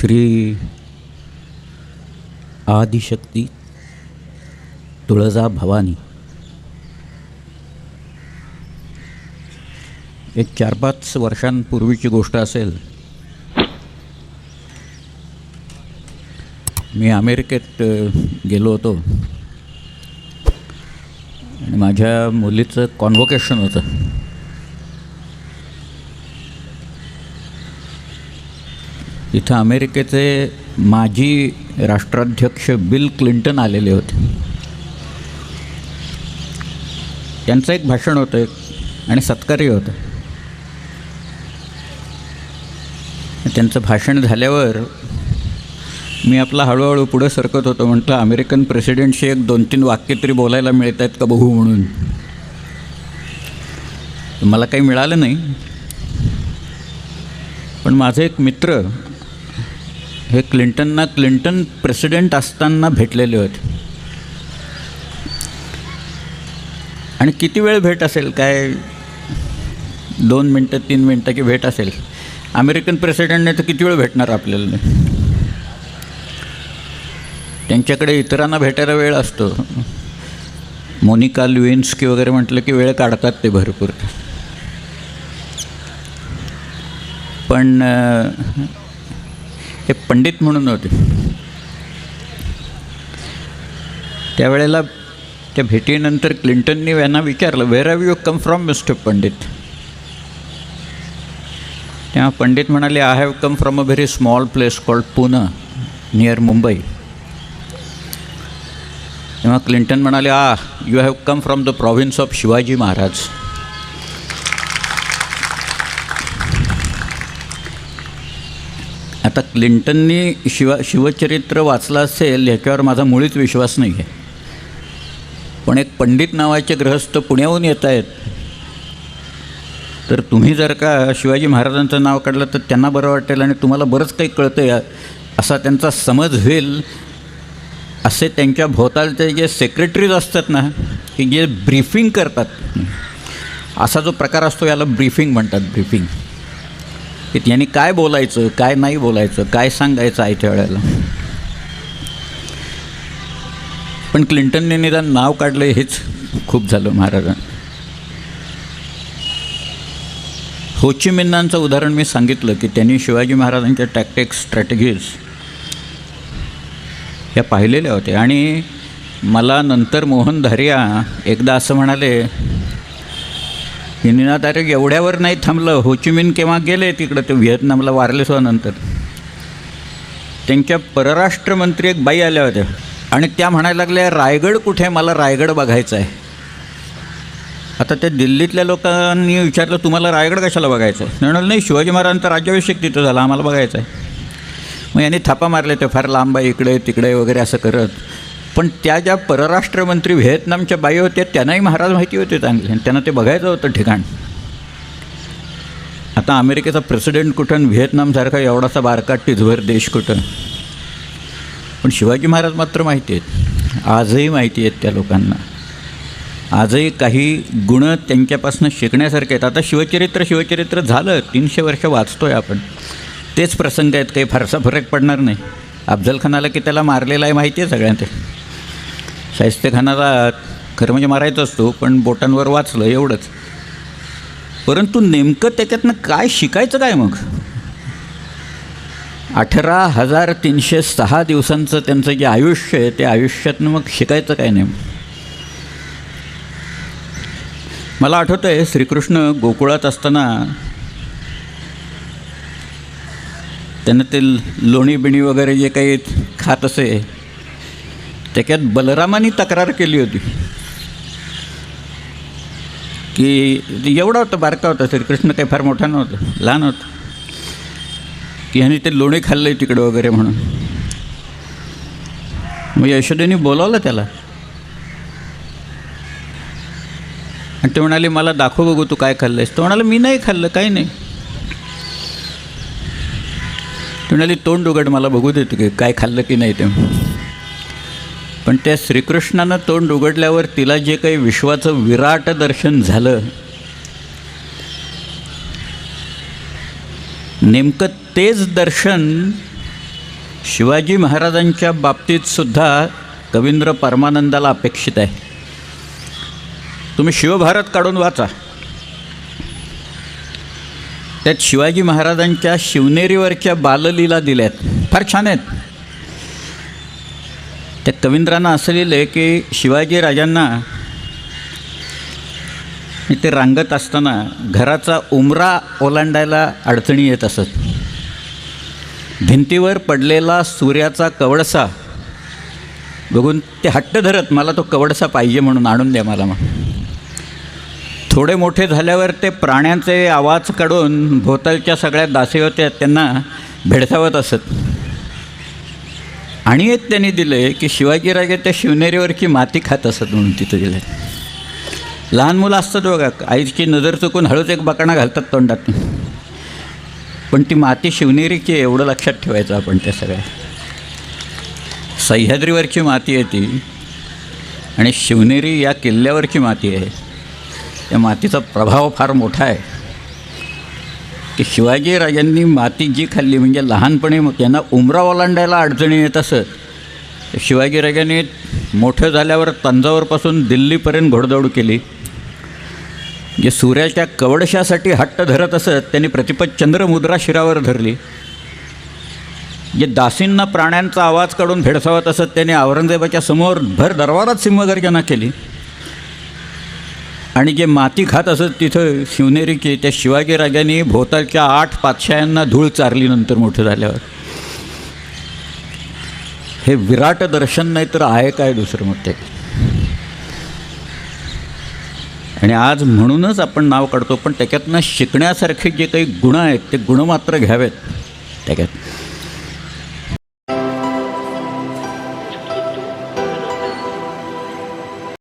श्री आदिशक्ती तुळजा भवानी एक चार पाच वर्षांपूर्वीची गोष्ट असेल. मी अमेरिकेत गेलो होतो. आणि माझ्या मुलीचं कॉन्व्होकेशन होतं. इथं अमेरिकेचे माजी राष्ट्राध्यक्ष बिल क्लिंटन आलेले होते. त्यांचं एक भाषण होतं एक आणि सत्कार्य होतं. त्यांचं भाषण झाल्यावर मी आपला हळूहळू पुढं सरकत होतो म्हटलं अमेरिकन प्रेसिडेंटशी एक दोन तीन वाक्य तरी बोलायला मिळत आहेत का बघू म्हणून? मला काही मिळालं नाही. पण माझे एक मित्र हे क्लिंटनना क्लिंटन प्रेसिडेंट असताना भेटलेले होते. आणि किती वेळ भेट असेल? काय? दोन मिनटं तीन मिनटं की भेट असेल? अमेरिकन प्रेसिडेंटने तर किती वेळ भेटणार आपल्याला? त्यांच्याकडे इतरांना भेटायला वेळ असतो. मोनिका लुएन्स्की वगैरे म्हटलं की वेळ काढतात ते भरपूर. पण हे पंडित म्हणून होते. त्यावेळेला त्या भेटीनंतर क्लिंटननी यांना विचारलं where have you come from mister Pandit तेव्हा पंडित म्हणाले I have come from a very small place called Pune near Mumbai तेव्हा क्लिंटन म्हणाले are you have come from the province of Shivaji Maharaj आता क्लिंटननी शिवा शिवचरित्र वाचलं असेल ह्याच्यावर माझा मुळीच विश्वास नाही आहे पण एक पंडित नावाचे ग्रहस्थ पुण्याहून येत आहेत तर तुम्ही जर का शिवाजी महाराजांचं नाव काढलं तर त्यांना बरं वाटेल आणि तुम्हाला बरंच काही कळतं या असा त्यांचा समज होईल. असे त्यांच्या भोवतालचे जे सेक्रेटरीज असतात ना की जे ब्रीफिंग करतात. असा जो प्रकार असतो याला ब्रीफिंग म्हणतात ब्रीफिंग की त्यांनी काय बोलायचं काय नाही बोलायचं काय सांगायचं आयत्या वेळेला? पण क्लिंटनने निदान नाव काढलं हेच खूप झालं महाराजां. होचिमिन्नांचं उदाहरण मी सांगितलं की त्यांनी शिवाजी महाराजांच्या टॅक्टिक्स स्ट्रॅटेजीज ह्या पाहिलेल्या होत्या. आणि मला नंतर मोहन धारिया एकदा असं म्हणाले हिंदीनाथ अरे एवढ्यावर नाही थांबलं. होचिमिन केव्हा गेले तिकडं? ते व्हिएतनामला वारले सुद्धा नंतर. त्यांच्या परराष्ट्रमंत्री एक बाई आल्या होत्या. आणि त्या म्हणायला लागल्या रायगड कुठे? आहे? मला रायगड बघायचं आहे. आता त्या दिल्लीतल्या लोकांनी विचारलं तुम्हाला रायगड कशाला बघायचं आहे? म्हणाल नाही शिवाजी महाराजांचा राज्याभिषेक तिथं झाला. आम्हाला बघायचं आहे. मग यांनी थापा मारले ते फार लांब आहे इकडे तिकडे वगैरे असं करत. पण त्या ज्या परराष्ट्रमंत्री व्हिएतनामच्या बाई होत्या त्यांनाही महाराज माहिती होते चांगले. आणि त्यांना ते बघायचं होतं ठिकाण. आता अमेरिकेचा प्रेसिडेंट कुठं व्हिएतनामसारखा एवढासा बारका टिझवर देश कुठं? पण शिवाजी महाराज मात्र माहिती आहेत. आजही माहिती आहेत त्या लोकांना. आजही काही गुण त्यांच्यापासून शिकण्यासारखे आहेत. आता शिवचरित्र शिवचरित्र झालं तीनशे वर्ष वाचतो आहे आपण. तेच प्रसंग आहेत काही फारसा फरक पडणार नाही. अफजल खानाला की त्याला मारलेला आहे माहिती आहे सगळ्यांना ते खरं म्हणजे मारायचं असतो पण बोटांवर वाचलं एवढंच. परंतु नेमकं त्याच्यातनं काय शिकायचं काय मग? अठरा हजार तीनशे सहा दिवसांचं त्यांचं जे आयुष्य आहे ते आयुष्यातनं मग शिकायचं काय नाही मला आठवतं आहे श्रीकृष्ण गोकुळात असताना त्यांना ते लोणी बिणी वगैरे जे काही खात असे त्याच्यात बलरामानी तक्रार केली होती. की एवढा होता बारका होता श्रीकृष्ण काही फार मोठा नव्हता लहान होता. की ह्याने ते लोणी खाल्लं आहे तिकडं वगैरे म्हणून. मग यशोदेनी बोलावलं त्याला. आणि ते म्हणाले मला दाखव बघू तू काय खाल्लंयस. तो म्हणाला मी नाही खाल्लं काही नाही. ते म्हणाली तोंड उघड मला बघू देतो की काय खाल्लं की नाही ते. पण त्या श्रीकृष्णानं तोंड उघडल्यावर तिला जे काही विश्वाचं विराट दर्शन झालं नेमकं तेच दर्शन शिवाजी महाराजांच्या बाबतीत सुद्धा कवींद्र परमानंदाला अपेक्षित आहे. तुम्ही शिवभारत काढून वाचा. त्यात शिवाजी महाराजांच्या शिवनेरीवरच्या बाललीला दिल्यात. फार छान आहेत. त्या कवींद्रानं असं लिहिलं आहे की शिवाजी राजांना ते रांगत असताना घराचा उमरा ओलांडायला अडचणी येत असत. भिंतीवर पडलेला सूर्याचा कवडसा बघून ते हट्ट धरत मला तो कवडसा पाहिजे म्हणून आणून द्या मला मग. थोडे मोठे झाल्यावर ते प्राण्यांचे आवाज काढून भोवतालच्या सगळ्या दासी होत्या त्यांना भेडसावत असत. आणि एक त्यांनी दिले की शिवाजीराजे त्या शिवनेरीवरची माती खात असत म्हणून तिथं दिलं लहान मुलं असतात बघा आईची नजर चुकून हळूच एक बकाणा घालतात तोंडात. पण ती माती शिवनेरीची आहे एवढं लक्षात ठेवायचं आपण त्या सगळ्या. सह्याद्रीवरची माती आहे ती आणि शिवनेरी या किल्ल्यावरची माती आहे. त्या मातीचा प्रभाव फार मोठा आहे. की शिवाजीराजांनी माती जी खाल्ली म्हणजे लहानपणी मग त्यांना उमरा ओलांडायला अडचणी येत असत. शिवाजीराजांनी मोठं झाल्यावर तंजावरपासून दिल्लीपर्यंत घोडदौड केली. जे सूर्याच्या कवडशासाठी हट्ट धरत असत त्यांनी प्रतिपद चंद्रमुद्रा शिरावर धरली. जे दासींना प्राण्यांचा आवाज काढून भेडसावत असत त्यांनी औरंगजेबाच्या समोर भर दरबारात सिंहगर्जना केली. आणि जे माती खात असत तिथं शिवनेरीची त्या शिवाजीराजांनी भोवतालच्या आठ पातशायांना धूळ चारली नंतर मोठं झाल्यावर. हे विराट दर्शन नाही तर आहे काय दुसरं मोठे आणि आज म्हणूनच आपण नाव काढतो पण त्याच्यातनं शिकण्यासारखे जे काही गुण आहेत ते गुण मात्र घ्यावेत. त्याच्यात